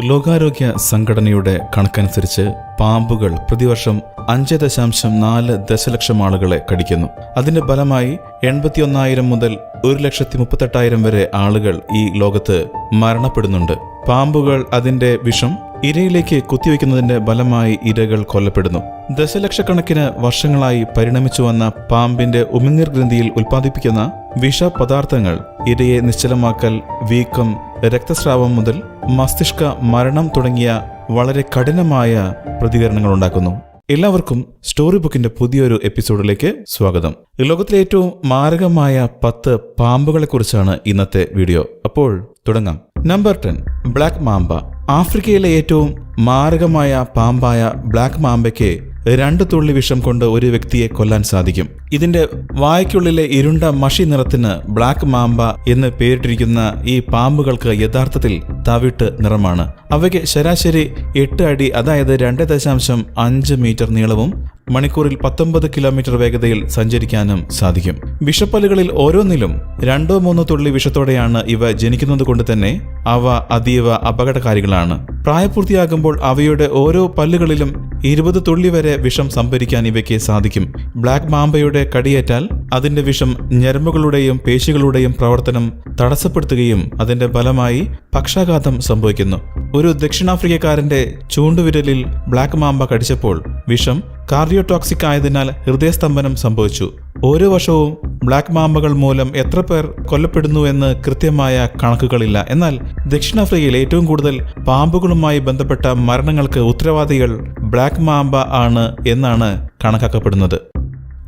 ലോകാരോഗ്യ സംഘടനയുടെ കണക്കനുസരിച്ച് പാമ്പുകൾ പ്രതിവർഷം അഞ്ച് ദശാംശം നാല് ദശലക്ഷം ആളുകളെ കടിക്കുന്നു. അതിന്റെ ഫലമായി എൺപത്തിയൊന്നായിരം മുതൽ ഒരു ലക്ഷത്തി മുപ്പത്തെട്ടായിരം വരെ ആളുകൾ ഈ ലോകത്ത് മരണപ്പെടുന്നുണ്ട്. പാമ്പുകൾ അതിന്റെ വിഷം ഇരയിലേക്ക് കുത്തിവെക്കുന്നതിന്റെ ഫലമായി ഇരകൾ കൊല്ലപ്പെടുന്നു. ദശലക്ഷക്കണക്കിന് വർഷങ്ങളായി പരിണമിച്ചു വന്ന പാമ്പിന്റെ ഉമിനീർ ഗ്രന്ഥിയിൽ ഉൽപ്പാദിപ്പിക്കുന്ന വിഷപദാർത്ഥങ്ങൾ ഇരയെ നിശ്ചലമാക്കൽ വീക്കം രക്തസ്രാവം മുതൽ മസ്തിഷ്ക മരണം തുടങ്ങിയ വളരെ കഠിനമായ പ്രതികരണങ്ങൾ ഉണ്ടാക്കുന്നു. എല്ലാവർക്കും സ്റ്റോറി ബുക്കിന്റെ പുതിയൊരു എപ്പിസോഡിലേക്ക് സ്വാഗതം. ലോകത്തിലെ ഏറ്റവും മാരകമായ പത്ത് പാമ്പുകളെക്കുറിച്ചാണ് ഇന്നത്തെ വീഡിയോ അപ്പോൾ തുടങ്ങാം. നമ്പർ ടെൻ ബ്ലാക്ക് മാമ്പ ആഫ്രിക്കയിലെ ഏറ്റവും മാരകമായ പാമ്പായ ബ്ലാക്ക് മാമ്പയ്ക്ക് രണ്ട് തുള്ളി വിഷം കൊണ്ട് ഒരു വ്യക്തിയെ കൊല്ലാൻ സാധിക്കും. ഇതിന്റെ വായ്ക്കുള്ളിലെ ഇരുണ്ട മഷി നിറത്തിന് ബ്ലാക്ക് മാമ്പ എന്ന് പേരിട്ടിരിക്കുന്ന ഈ പാമ്പുകൾക്ക് യഥാർത്ഥത്തിൽ തവിട്ട് നിറമാണ്. അവയ്ക്ക് ശരാശരി എട്ട് അടി അതായത് രണ്ട് ദശാംശം അഞ്ച് മീറ്റർ നീളവും മണിക്കൂറിൽ പത്തൊമ്പത് കിലോമീറ്റർ വേഗതയിൽ സഞ്ചരിക്കാനും സാധിക്കും. വിഷപ്പല്ലുകളിൽ ഓരോന്നിലും രണ്ടോ മൂന്നോ തുള്ളി വിഷത്തോടെയാണ് ഇവ ജനിക്കുന്നത് കൊണ്ട് തന്നെ അവ അതീവ അപകടകാരികളാണ്. പ്രായപൂർത്തിയാകുമ്പോൾ അവയുടെ ഓരോ പല്ലുകളിലും ഇരുപത് തുള്ളി വരെ വിഷം സംഭരിക്കാൻ ഇവയ്ക്ക് സാധിക്കും. ബ്ലാക്ക് മാമ്പയുടെ കടിയേറ്റാൽ അതിന്റെ വിഷം ഞരമ്പുകളുടെയും പേശികളുടെയും പ്രവർത്തനം തടസ്സപ്പെടുത്തുകയും അതിന്റെ ഫലമായി പക്ഷാഘാതം സംഭവിക്കുന്നു. ഒരു ദക്ഷിണാഫ്രിക്കക്കാരന്റെ ചൂണ്ടുവിരലിൽ ബ്ലാക്ക് മാമ്പ കടിച്ചപ്പോൾ വിഷം കാർഡിയോടോക്സിക് ആയതിനാൽ ഹൃദയസ്തംഭനം സംഭവിച്ചു. ഓരോ വർഷവും ബ്ലാക്ക് മാമ്പകൾ മൂലം എത്ര പേർ കൊല്ലപ്പെടുന്നുവെന്ന് കൃത്യമായ കണക്കുകളില്ല. എന്നാൽ ദക്ഷിണാഫ്രിക്കയിൽ ഏറ്റവും കൂടുതൽ പാമ്പുകളുമായി ബന്ധപ്പെട്ട മരണങ്ങൾക്ക് ഉത്തരവാദികൾ ബ്ലാക്ക് മാമ്പ ആണ് എന്നാണ് കണക്കാക്കപ്പെടുന്നത്.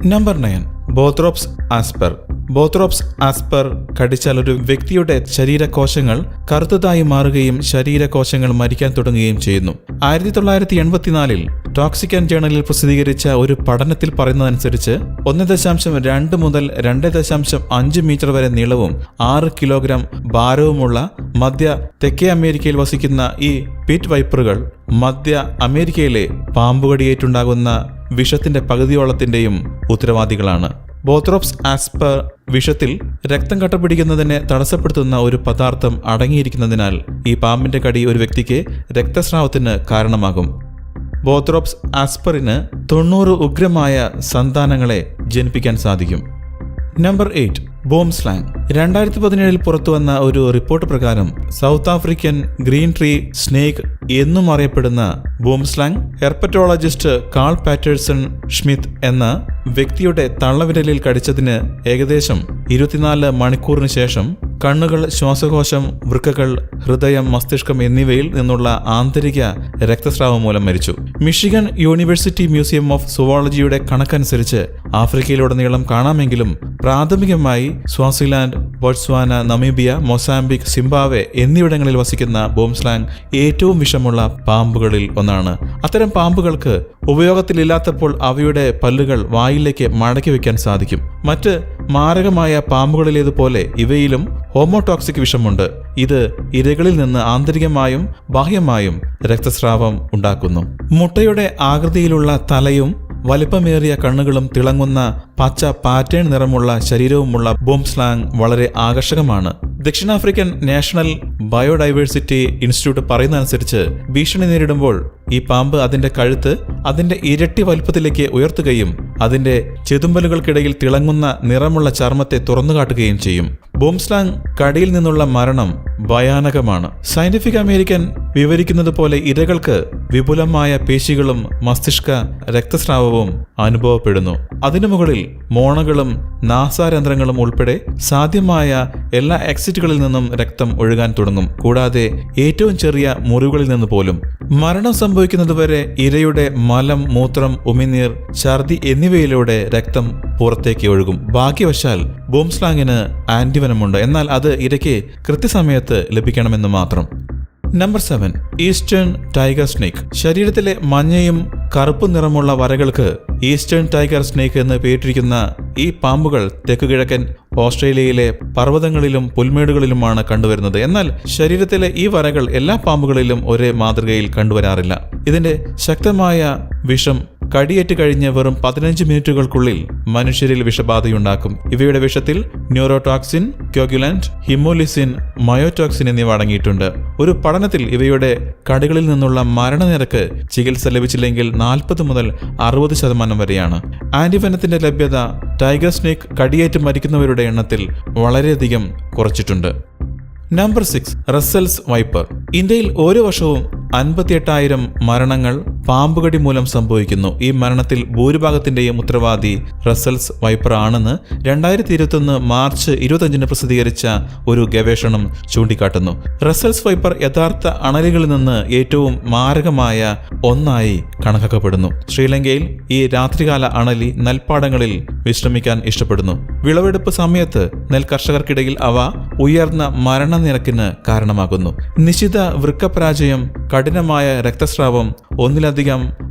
Number nine Bothrops asper. Bothrops asper കടിച്ചാൽ ഒരു വ്യക്തിയുടെ ശരീരകോശങ്ങൾ കറുത്തതായി മാറുകയും ശരീരകോശങ്ങൾ മരിക്കാൻ തുടങ്ങുകയും ചെയ്യുന്നു. ആയിരത്തി തൊള്ളായിരത്തി എൺപത്തിനാലിൽ ടോക്സിക്കൻ ജേണലിൽ പ്രസിദ്ധീകരിച്ച ഒരു പഠനത്തിൽ പറയുന്നതനുസരിച്ച് ഒന്ന് ദശാംശം രണ്ട് മുതൽ രണ്ട് ദശാംശം അഞ്ച് മീറ്റർ വരെ നീളവും ആറ് കിലോഗ്രാം ഭാരവുമുള്ള മധ്യ തെക്കേ അമേരിക്കയിൽ വസിക്കുന്ന ഈ പിറ്റ് വൈപ്പറുകൾ മധ്യ അമേരിക്കയിലെ പാമ്പുകടിയേറ്റുണ്ടാകുന്ന വിഷത്തിന്റെ പകുതിയോളത്തിന്റെയും ഉത്തരവാദികളാണ്. ബോത്രോപ്സ് ആസ്പർ വിഷത്തിൽ രക്തം കട്ടപിടിക്കുന്നതിനെ തടസ്സപ്പെടുത്തുന്ന ഒരു പദാർത്ഥം അടങ്ങിയിരിക്കുന്നതിനാൽ ഈ പാമ്പിന്റെ കടി ഒരു വ്യക്തിക്ക് രക്തസ്രാവത്തിന് കാരണമാകും. ബോത്രോപ്സ് ആസ്പറിന് തൊണ്ണൂറ് ഉഗ്രമായ സന്താനങ്ങളെ ജനിപ്പിക്കാൻ സാധിക്കും. Number eight. ബോം സ്ലാങ്. രണ്ടായിരത്തി പതിനേഴിൽ പുറത്തുവന്ന ഒരു റിപ്പോർട്ട് പ്രകാരം South African green tree snake എന്നും അറിയപ്പെടുന്ന boomslang herpetologist Karl Patterson Schmidt എന്ന വ്യക്തിയുടെ തള്ളവിരലിൽ കടിച്ചതിന് ഏകദേശം ഇരുപത്തിനാല് മണിക്കൂറിന് ശേഷം കണ്ണുകൾ ശ്വാസകോശം വൃക്കകൾ ഹൃദയം മസ്തിഷ്കം എന്നിവയിൽ നിന്നുള്ള ആന്തരിക രക്തസ്രാവം മൂലം മരിച്ചു. മിഷിഗൺ യൂണിവേഴ്സിറ്റി മ്യൂസിയം ഓഫ് സുവോളജിയുടെ കണക്കനുസരിച്ച് ആഫ്രിക്കയിലുടനീളം കാണാമെങ്കിലും പ്രാഥമികമായി Swaziland Botswana Namibia Mozambique Zimbabwe എന്നിവിടങ്ങളിൽ വസിക്കുന്ന ബോംസ്ലാങ് ഏറ്റവും വിഷമുള്ള പാമ്പുകളിൽ ഒന്നാണ്. അത്തരം പാമ്പുകൾക്ക് ഉപയോഗത്തിലില്ലാത്തപ്പോൾ അവയുടെ പല്ലുകൾ വായിലേക്ക് മടക്കി വെക്കാൻ സാധിക്കും. മറ്റ് മാരകമായ പാമ്പുകളിലേതുപോലെ ഇവയിലും ഹോമോടോക്സിക് വിഷമുണ്ട്. ഇത് ഇരകളിൽ നിന്ന് ആന്തരികമായും ബാഹ്യമായും രക്തസ്രാവം ഉണ്ടാക്കുന്നു. മുട്ടയുടെ ആകൃതിയിലുള്ള തലയും വലിപ്പമേറിയ കണ്ണുകളും തിളങ്ങുന്ന പച്ച പാറ്റേൺ നിറമുള്ള ശരീരവുമുള്ള ബോംസ്ലാങ് വളരെ ആകർഷകമാണ്. ദക്ഷിണാഫ്രിക്കൻ നാഷണൽ ബയോഡൈവേഴ്സിറ്റി ഇൻസ്റ്റിറ്റ്യൂട്ട് പറയുന്ന അനുസരിച്ച് ഭീഷണി നേരിടുമ്പോൾ ഈ പാമ്പ് അതിന്റെ കഴുത്ത് അതിന്റെ ഇരട്ടി വലുപ്പത്തിലേക്ക് ഉയർത്തുകയും അതിന്റെ ചെതുമ്പലുകൾക്കിടയിൽ തിളങ്ങുന്ന നിറമുള്ള ചർമ്മത്തെ തുറന്നുകാട്ടുകയും ചെയ്യും. ബോംസ്ലാങ് കടിയിൽ നിന്നുള്ള മരണം ഭയാനകമാണ്. സയന്റിഫിക് അമേരിക്കൻ വിവരിക്കുന്നത് പോലെ ഇരകൾക്ക് വിപുലമായ പേശികളും മസ്തിഷ്ക രക്തസ്രാവവും അനുഭവപ്പെടുന്നു. അതിനു മുകളിൽ മോണകളും നാസാരന്ധ്രങ്ങളും ഉൾപ്പെടെ സാധ്യമായ എല്ലാ എക്സിറ്റുകളിൽ നിന്നും രക്തം ഒഴുകാൻ തുടങ്ങും. കൂടാതെ ഏറ്റവും ചെറിയ മുറിവുകളിൽ നിന്ന് പോലും. മരണം സംഭവിക്കുന്നതുവരെ ഇരയുടെ മലം മൂത്രം ഉമിനീർ ഛർദി എന്നിവയിലൂടെ രക്തം പുറത്തേക്ക് ഒഴുകും. ഭാഗ്യവശാൽ ബോംസ്ലാങ്ങിന് ആന്റിവനമുണ്ട് എന്നാൽ അത് ഇരയ്ക്ക് കൃത്യസമയത്ത് ലഭിക്കണമെന്ന് മാത്രം. Number seven eastern tiger snake ശരീരത്തിലെ മഞ്ഞയും കറുപ്പ് നിറമുള്ള വരകൾക്ക് ഈസ്റ്റേൺ ടൈഗർ സ്നേക്ക് എന്ന് പേരിട്ടിരിക്കുന്ന ഈ പാമ്പുകൾ തെക്കുകിഴക്കൻ ഓസ്ട്രേലിയയിലെ പർവതങ്ങളിലും പുൽമേടുകളിലുമാണ് കണ്ടുവരുന്നത്. എന്നാൽ ശരീരത്തിലെ ഈ വരകൾ എല്ലാ പാമ്പുകളിലും ഒരേ മാതൃകയിൽ കണ്ടുവരാറില്ല. ഇതിന്റെ ശക്തമായ വിഷം കടിയേറ്റ് കഴിഞ്ഞ് വെറും പതിനഞ്ച് മിനിറ്റുകൾക്കുള്ളിൽ മനുഷ്യരിൽ വിഷബാധയുണ്ടാക്കും. ഇവയുടെ വിഷത്തിൽ ന്യൂറോടോക്സിൻ ക്യോഗുലന്റ് ഹിമോലിസിൻ മയോടോക്സിൻ എന്നിവ അടങ്ങിയിട്ടുണ്ട്. ഒരു പഠനത്തിൽ ഇവയുടെ കടികളിൽ നിന്നുള്ള മരണനിരക്ക് ചികിത്സ ലഭിച്ചില്ലെങ്കിൽ നാൽപ്പത് മുതൽ അറുപത് ശതമാനം വരെയാണ്. ആന്റിവനത്തിന്റെ ലഭ്യത ടൈഗർ സ്നേക്ക് കടിയേറ്റ് മരിക്കുന്നവരുടെ എണ്ണത്തിൽ വളരെയധികം കുറച്ചിട്ടുണ്ട്. Number six Russell's viper. ഇന്ത്യയിൽ ഓരോ വർഷവും അൻപത്തിയെട്ടായിരം മരണങ്ങൾ പാമ്പുകടി മൂലം സംഭവിക്കുന്നു. ഈ മരണത്തിൽ ഭൂരിഭാഗത്തിന്റെയും ഉത്തരവാദി റസൽസ് വൈപ്പർ ആണെന്ന് രണ്ടായിരത്തി ഇരുപത്തൊന്ന് മാർച്ച് ഇരുപത്തഞ്ചിന് പ്രസിദ്ധീകരിച്ച ഒരു ഗവേഷണം ചൂണ്ടിക്കാട്ടുന്നു. റസൽസ് വൈപ്പർ യഥാർത്ഥ അണലികളിൽ നിന്ന് ഏറ്റവും മാരകമായ ഒന്നായി കണക്കാക്കപ്പെടുന്നു. ശ്രീലങ്കയിൽ ഈ രാത്രികാല അണലി നെൽപ്പാടങ്ങളിൽ വിശ്രമിക്കാൻ ഇഷ്ടപ്പെടുന്നു. വിളവെടുപ്പ് സമയത്ത് നെൽ കർഷകർക്കിടയിൽ അവ ഉയർന്ന മരണനിരക്കിന് കാരണമാകുന്നു. നിശ്ചിത വൃക്കപരാജയം കഠിനമായ രക്തസ്രാവം ഒന്നിലധികം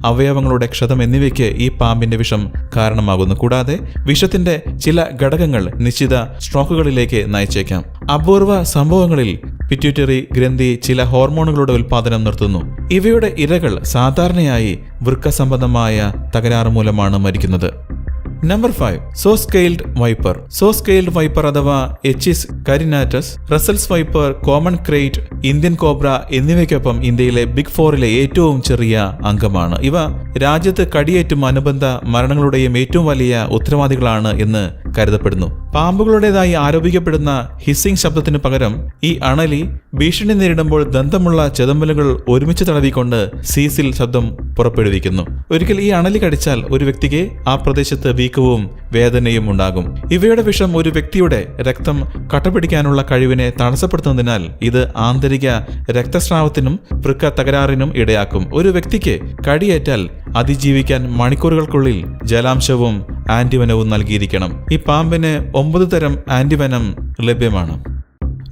അവയവങ്ങളുടെ ക്ഷതം എന്നിവയ്ക്ക് ഈ പാമ്പിന്റെ വിഷം കാരണമാകുന്നു. കൂടാതെ വിഷത്തിന്റെ ചില ഘടകങ്ങൾ നിശ്ചിത സ്ട്രോക്കുകളിലേക്ക് നയിച്ചേക്കാം. അപൂർവ സംഭവങ്ങളിൽ പിറ്റ്യൂട്ടറി ഗ്രന്ഥി ചില ഹോർമോണുകളുടെ ഉൽപാദനം നിർത്തുന്നു. ഇവയുടെ ഇരകൾ സാധാരണയായി വൃക്ക സംബന്ധമായ തകരാറ് മൂലമാണ് മരിക്കുന്നത്. Number five saw scaled viper saw scaled viper അഥവാ Echis carinatus Russell's viper common krait Indian cobra എന്നിവയ്ക്കൊപ്പം ഇന്ത്യയിലെ ബിഗ് ഫോറിലെ ഏറ്റവും ചെറിയ അംഗമാണ്. ഇവ രാജ്യത്ത് കടിയേറ്റും അനുബന്ധ മരണങ്ങളുടെയും ഏറ്റവും വലിയ ഉത്തരവാദികളാണ് എന്ന് കരുതപ്പെടുന്നു. പാമ്പുകളുടേതായി ആരോപിക്കപ്പെടുന്ന ഹിസ്സിംഗ് ശബ്ദത്തിന് പകരം ഈ അണലി ഭീഷണി നേരിടുമ്പോൾ ദന്തമുള്ള ചെതമ്പലുകൾ ഒരുമിച്ച് തടവിക്കൊണ്ട് സീസിൽ ശബ്ദം പുറപ്പെടുവിക്കുന്നു. ഒരിക്കൽ ഈ അണലി കടിച്ചാൽ ഒരു വ്യക്തിക്ക് ആ പ്രദേശത്ത് വീക്കവും വേദനയും ഉണ്ടാകും. ഇവയുടെ വിഷം ഒരു വ്യക്തിയുടെ രക്തം കട്ടപിടിക്കാനുള്ള കഴിവിനെ തടസ്സപ്പെടുത്തുന്നതിനാൽ ഇത് ആന്തരിക രക്തസ്രാവത്തിനും വൃക്ക തകരാറിനും ഇടയാക്കും. ഒരു വ്യക്തിക്ക് കടിയേറ്റാൽ അതിജീവിക്കാൻ മണിക്കൂറുകൾക്കുള്ളിൽ ജലാംശവും ആന്റിവനവും നൽകിയിരിക്കണം. ഈ പാമ്പിന് ഒമ്പത് തരം ആന്റിവനം ലഭ്യമാണ്.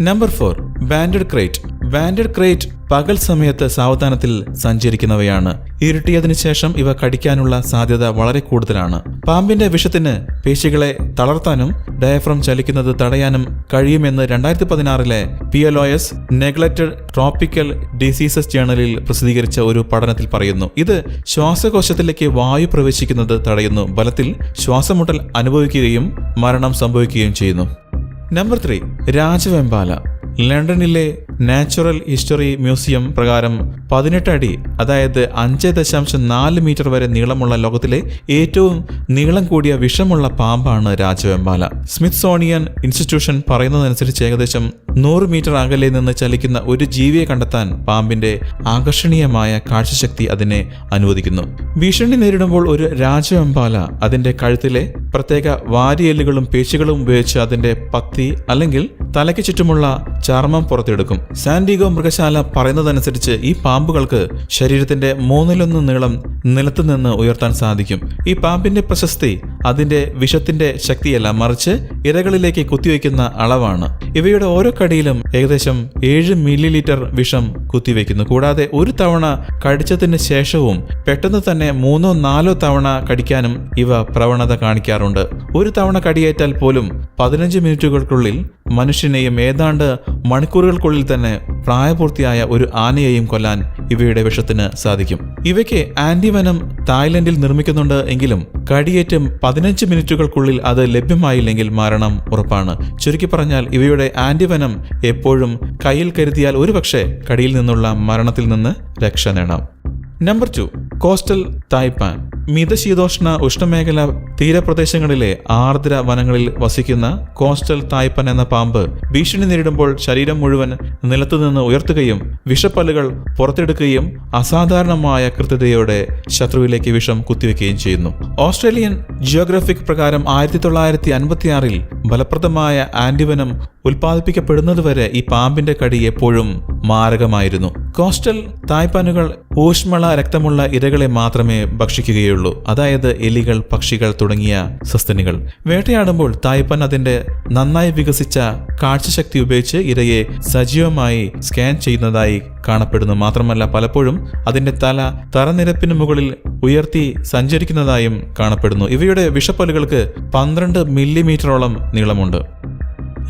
Number four banded krait banded krait പകൽ സമയത്ത് സാവധാനത്തിൽ സഞ്ചരിക്കുന്നവയാണ്. ഇരുട്ടിയതിനു ശേഷം ഇവ കടിക്കാനുള്ള സാധ്യത വളരെ കൂടുതലാണ്. പാമ്പിന്റെ വിഷത്തിന് പേശികളെ തളർത്താനും ഡയഫ്രം ചലിക്കുന്നത് തടയാനും കഴിയുമെന്ന് രണ്ടായിരത്തി പതിനാറിലെ P L O S neglected tropical diseases ജേണലിൽ പ്രസിദ്ധീകരിച്ച ഒരു പഠനത്തിൽ പറയുന്നു ഇത് ശ്വാസകോശത്തിലേക്ക് വായു പ്രവേശിക്കുന്നത് തടയുന്നു. ബലത്തിൽ ശ്വാസമുട്ടൽ അനുഭവിക്കുകയും മരണം സംഭവിക്കുകയും ചെയ്യുന്നു. നമ്പർ ത്രീ രാജവെമ്പാല. ലണ്ടനിലെ നാച്ചുറൽ ഹിസ്റ്ററി മ്യൂസിയം പ്രകാരം പതിനെട്ട് അടി അതായത് അഞ്ച് ദശാംശം നാല് മീറ്റർ വരെ നീളമുള്ള ലോകത്തിലെ ഏറ്റവും നീളം കൂടിയ വിഷമുള്ള പാമ്പാണ് രാജവെമ്പാല. സ്മിത്സോണിയൻ ഇൻസ്റ്റിറ്റ്യൂഷൻ പറയുന്നതനുസരിച്ച് ഏകദേശം നൂറ് മീറ്റർ അകലെ നിന്ന് ചലിക്കുന്ന ഒരു ജീവിയെ കണ്ടെത്താൻ പാമ്പിന്റെ ആകർഷണീയമായ കാഴ്ചശക്തി അതിനെ അനുവദിക്കുന്നു. ഭീഷണി നേരിടുമ്പോൾ ഒരു രാജവെമ്പാല അതിന്റെ കഴുത്തിലെ പ്രത്യേക വാരിയെല്ലുകളും പേശികളും ഉപയോഗിച്ച് അതിന്റെ പത്തി അല്ലെങ്കിൽ തലയ്ക്ക് ചുറ്റുമുള്ള ചർമ്മം പുറത്തെടുക്കും. സാൻഡിഗോ മൃഗശാല പറയുന്നതനുസരിച്ച് ഈ പാമ്പുകൾക്ക് ശരീരത്തിന്റെ മൂന്നിലൊന്ന് നീളം നിലത്തു നിന്ന് ഉയർത്താൻ സാധിക്കും. ഈ പാമ്പിന്റെ പ്രശസ്തി അതിന്റെ വിഷത്തിന്റെ ശക്തിയല്ല മറിച്ച് ഇരകളിലേക്ക് കുത്തിവെക്കുന്ന അളവാണ്. ഇവയുടെ ഓരോ കടിയിലും ഏകദേശം ഏഴ് മില്ലി ലിറ്റർ വിഷം കുത്തിവെക്കുന്നു കൂടാതെ ഒരു തവണ കടിച്ചതിന് ശേഷവും പെട്ടെന്ന് തന്നെ മൂന്നോ നാലോ തവണ കടിക്കാനും ഇവ പ്രവണത കാണിക്കാറുണ്ട്. ഒരു തവണ കടിയേറ്റാൽ പോലും പതിനഞ്ച് മിനിറ്റുകൾക്കുള്ളിൽ മനുഷ്യനെയും ഏതാണ്ട് മണിക്കൂറുകൾക്കുള്ളിൽ തന്നെ പ്രായപൂർത്തിയായ ഒരു ആനയെയും കൊല്ലാൻ ഇവയുടെ വിഷത്തിന് സാധിക്കും. ഇവയ്ക്ക് ആന്റിവനം തായ്ലൻഡിൽ നിർമ്മിക്കുന്നുണ്ട് എങ്കിലും കടിയേറ്റം പതിനഞ്ച് മിനിറ്റുകൾക്കുള്ളിൽ അത് ലഭ്യമായില്ലെങ്കിൽ മരണം ഉറപ്പാണ്. ചുരുക്കി പറഞ്ഞാൽ ഇവയുടെ ആന്റിവനം എപ്പോഴും കയ്യിൽ കരുതിയാൽ ഒരുപക്ഷെ കടിയിൽ നിന്നുള്ള മരണത്തിൽ നിന്ന് രക്ഷ നേടാം. Number two coastal taipan. മിതശീതോഷ്ണ ഉഷ്ണമേഖല തീരപ്രദേശങ്ങളിലെ ആർദ്ര വനങ്ങളിൽ വസിക്കുന്ന കോസ്റ്റൽ തായ്പൻ എന്ന പാമ്പ് ഭീഷണി നേരിടുമ്പോൾ ശരീരം മുഴുവൻ നിലത്തുനിന്ന് ഉയർത്തുകയും വിഷപ്പല്ലുകൾ പുറത്തെടുക്കുകയും അസാധാരണമായ കൃത്യതയോടെ ശത്രുവിലേക്ക് വിഷം കുത്തിവെക്കുകയും ചെയ്യുന്നു. ഓസ്ട്രേലിയൻ ജിയോഗ്രഫിക് പ്രകാരം ആയിരത്തി തൊള്ളായിരത്തി അൻപത്തിയാറിൽ ഫലപ്രദമായ ആന്റിവനം ഉൽപ്പാദിപ്പിക്കപ്പെടുന്നതുവരെ ഈ പാമ്പിന്റെ കടി എപ്പോഴും മാരകമായിരുന്നു. കോസ്റ്റൽ തായ്പാനുകൾ ഊഷ്മള രക്തമുള്ള ഇരകളെ മാത്രമേ ഭക്ഷിക്കുകയുള്ളൂ. അതായത് എലികൾ പക്ഷികൾ തുടങ്ങിയ സസ്തനികൾ. വേട്ടയാടുമ്പോൾ തായ്പാൻ അതിന്റെ നന്നായി വികസിച്ച കാഴ്ചശക്തി ഉപയോഗിച്ച് ഇരയെ സജീവമായി സ്കാൻ ചെയ്യുന്നതായി കാണപ്പെടുന്നു. മാത്രമല്ല പലപ്പോഴും അതിന്റെ തല തറനിരപ്പിന് മുകളിൽ ഉയർത്തി സഞ്ചരിക്കുന്നതായും കാണപ്പെടുന്നു. ഇവയുടെ വിഷപ്പല്ലുകൾക്ക് പന്ത്രണ്ട് മില്ലിമീറ്ററോളം നീളമുണ്ട്.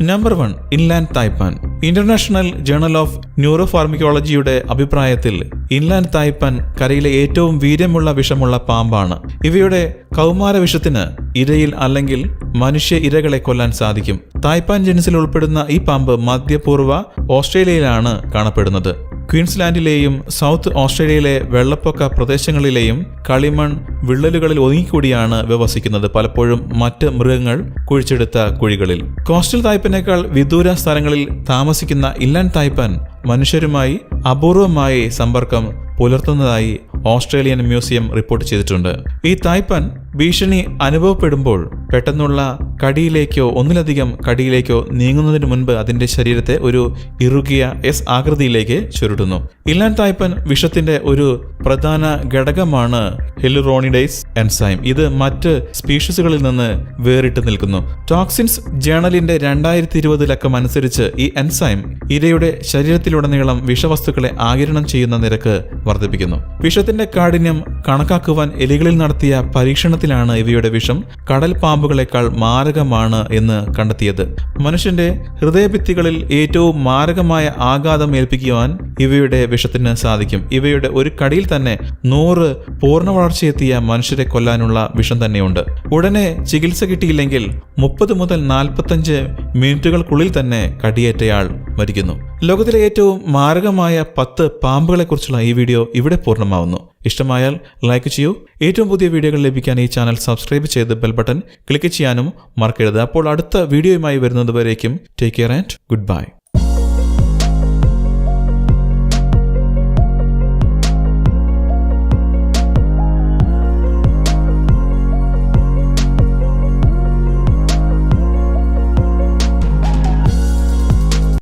Number one inland taipan international journal of neuro ഫാർമിക്കോളജിയുടെ അഭിപ്രായത്തിൽ ഇൻലാൻഡ് തായ്പാൻ കരയിലെ ഏറ്റവും വീര്യമുള്ള വിഷമുള്ള പാമ്പാണ്. ഇവയുടെ കൗമാര വിഷത്തിന് ഇരയിൽ അല്ലെങ്കിൽ മനുഷ്യ ഇരകളെ കൊല്ലാൻ സാധിക്കും. തായ്പാൻ ജനസിൽ ഉൾപ്പെടുന്ന ഈ പാമ്പ് മധ്യപൂർവ ഓസ്ട്രേലിയയിലാണ് കാണപ്പെടുന്നത്. ക്വീൻസ്ലാൻഡിലെയും സൗത്ത് ഓസ്ട്രേലിയയിലെ വെള്ളപ്പൊക്ക പ്രദേശങ്ങളിലെയും കളിമൺ വിള്ളലുകളിൽ ഒതുങ്ങിക്കൂടിയാണ് ഇവ വസിക്കുന്നത് പലപ്പോഴും മറ്റ് മൃഗങ്ങൾ കുഴിച്ചെടുത്ത കുഴികളിൽ. കോസ്റ്റൽ തായ്പനേക്കാൾ വിദൂര സ്ഥലങ്ങളിൽ താമസിക്കുന്ന ഇല്ലാൻ തായ്പൻ മനുഷ്യരുമായി അപൂർവമായി സമ്പർക്കം പുലർത്തുന്നതായി ഓസ്ട്രേലിയൻ മ്യൂസിയം റിപ്പോർട്ട് ചെയ്തിട്ടുണ്ട്. ഈ തായ്പൻ ഭീഷണി അനുഭവപ്പെടുമ്പോൾ പെട്ടെന്നുള്ള കടിയിലേക്കോ ഒന്നിലധികം കടിയിലേക്കോ നീങ്ങുന്നതിന് മുൻപ് അതിന്റെ ശരീരത്തെ ഒരു ഇറുകിയ എസ് ആകൃതിയിലേക്ക് ചുരുട്ടുന്നു. ഇല്ലാൻ തായ്പൻ വിഷത്തിന്റെ ഒരു പ്രധാന ഘടകമാണ് ഹെലുറോണിഡൈസ് എൻസൈം. ഇത് മറ്റ് സ്പീഷീസുകളിൽ നിന്ന് വേറിട്ട് നിൽക്കുന്നു. ടോക്സിൻസ് ജേണലിന്റെ രണ്ടായിരത്തി ഇരുപത് ലക്കം അനുസരിച്ച് ഈ എൻസൈം ഇരയുടെ ശരീരത്തിലുടനീളം വിഷവസ്തുക്കളെ ആകിരണം ചെയ്യുന്ന നിരക്ക് വർദ്ധിപ്പിക്കുന്നു. വിഷത്തിന്റെ കാഠിന്യം കണക്കാക്കുവാൻ എലികളിൽ നടത്തിയ പരീക്ഷണത്തിലാണ് ഇവയുടെ വിഷം. കടൽ പാമ്പുകളെക്കാൾ മാരകമാണ് എന്ന് കണ്ടെത്തിയത്. മനുഷ്യന്റെ ഹൃദയഭിത്തികളിൽ ഏറ്റവും മാരകമായ ആഘാതം ഏൽപ്പിക്കുവാൻ ഇവയുടെ വിഷത്തിന് സാധിക്കും. ഇവയുടെ ഒരു കടിയിൽ തന്നെ നൂറ് പൂർണ വളർച്ചയെത്തിയ മനുഷ്യരെ കൊല്ലാനുള്ള വിഷം തന്നെയുണ്ട്. ഉടനെ ചികിത്സ കിട്ടിയില്ലെങ്കിൽ മുപ്പത് മുതൽ നാൽപ്പത്തഞ്ച് മിനിറ്റുകൾക്കുള്ളിൽ തന്നെ കടിയേറ്റയാൾ മരിക്കുന്നു. ലോകത്തിലെ ഏറ്റവും മാരകമായ പത്ത് പാമ്പുകളെക്കുറിച്ചുള്ള ഈ വീഡിയോ ഇവിടെ പൂർണമാവുന്നു. ഇഷ്ടമായാൽ ലൈക്ക് ചെയ്യൂ. ഏറ്റവും പുതിയ വീഡിയോകൾ ലഭിക്കാൻ ഈ ചാനൽ സബ്സ്ക്രൈബ് ചെയ്ത് ബെൽ ബട്ടൺ ക്ലിക്ക് ചെയ്യാനും മറക്കരുത്. അപ്പോൾ അടുത്ത വീഡിയോയുമായി വരുന്നത് വരേക്കും take care and good bye.